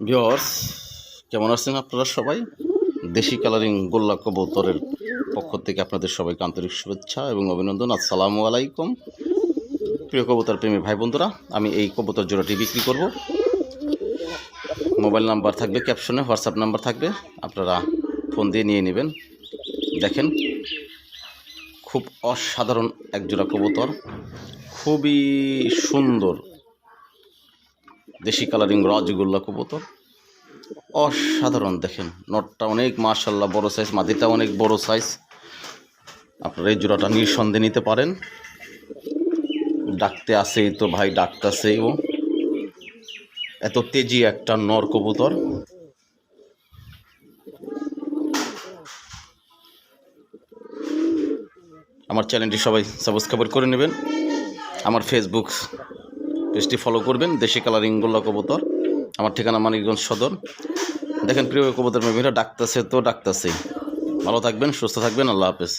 Viewers কেমন আছেন আপনারা সবাই? দেশি কালারিং গোল্লা কবুতরের পক্ষ থেকে আপনাদের সবাইকে আন্তরিক শুভেচ্ছা এবং অভিনন্দন। আসসালামু আলাইকুম। প্রিয় কবুতর প্রেমী ভাই বন্ধুরা, আমি এই কবুতর জোড়াটি বিক্রি করব। মোবাইল নাম্বার থাকবে, ক্যাপশনে হোয়াটসঅ্যাপ নাম্বার থাকবে। আপনারা ফোন দিয়ে নিয়ে নেবেন। দেখেন, খুব অসাধারণ এক জোড়া কবুতর। খুবই সুন্দর দেশি কালারিং রজগোল্লা কবুতর। অসাধারণ দেখেন, নটটা অনেক মার্শাল্লাহ বড় সাইজ মাদিটা অনেক বড় সাইজ আপনারা এই জোড়াটা নিঃসন্দেহে নিতে পারেন। ডাকতে আসেই তো ভাই ডাকতেছেই ও। এত তেজি একটা নর কবুতর। আমার চ্যানেলটি সবাই সাবস্ক্রাইব করে নেবেন। আমার ফেসবুক পেজটি ফলো করবেন, দেশি কালারিং গোল্লা কবুতর। আমার ঠিকানা মানিকগঞ্জ সদর। দেখেন প্রিয় কবুতর মেমিরা ডাকতেছে তো ডাকতেছেই। ভালো থাকবেন, সুস্থ থাকবেন, আল্লাহ হাফেজ।